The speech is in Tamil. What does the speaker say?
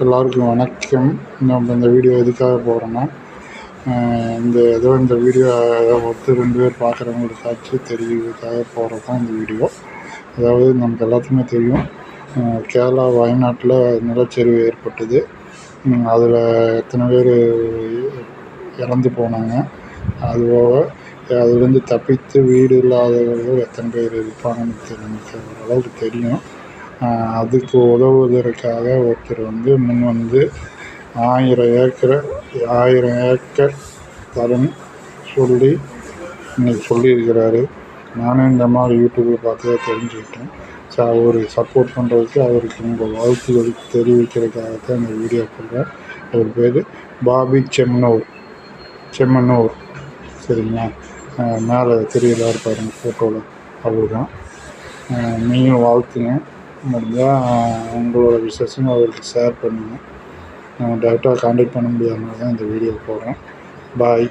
எல்லாருக்கும் வணக்கம். நம்ம இந்த வீடியோ எதுக்காக போகிறோன்னா இந்த ஏதோ இந்த வீடியோ ஒருத்தர் ரெண்டு பேர் பார்க்குறவங்களுக்காச்சும் தெரியுறதுக்காக போகிறது தான் இந்த வீடியோ அதாவது நமக்கு எல்லாத்துக்குமே தெரியும். கேரளா வயநாட்டில் நிலச்சரிவு ஏற்பட்டது. அதில் எத்தனை பேர் இறந்து போனாங்க. அதுபோக அதுலேருந்து தப்பித்து வீடு இல்லாதவர்கள் எத்தனை பேர் இருப்பாங்கன்னு தெ- நமக்கு ஓரளவுக்கு தெரியும். அதுக்கு உதவுவதற்காக ஒருத்தர் வந்து முன் வந்து ஆயிரம் ஏக்கரை ஆயிரம் ஏக்கர் தரேன்னு சொல்லி இன்னைக்கு சொல்லியிருக்கிறாரு. நானும் இந்த மாதிரி யூடியூப்பில் பார்த்து தான் தெரிஞ்சுக்கிட்டேன். ஸோ அவர் சப்போர்ட் பண்ணுறதுக்கு அவருக்கு உங்கள் வாழ்த்துக்கள் தெரிவிக்கிறதுக்காக தான் இந்த வீடியோ போடுறேன். அவர் பேர் பாபி செம்மனூர். செம்மனூர். சரிங்களா? மேலே தெரியல இருப்பாருங்க ஃபோட்டோவில் அவர் தான் நீங்களும் வாழ்த்துங்க. முடிஞ்சால் உங்களோட விசேஷம் அவருக்கு ஷேர் பண்ணுங்கள் டைரெக்டாக காண்டாக்ட் பண்ண முடியாதனால தான் இந்த வீடியோ போடுறேன் பாய்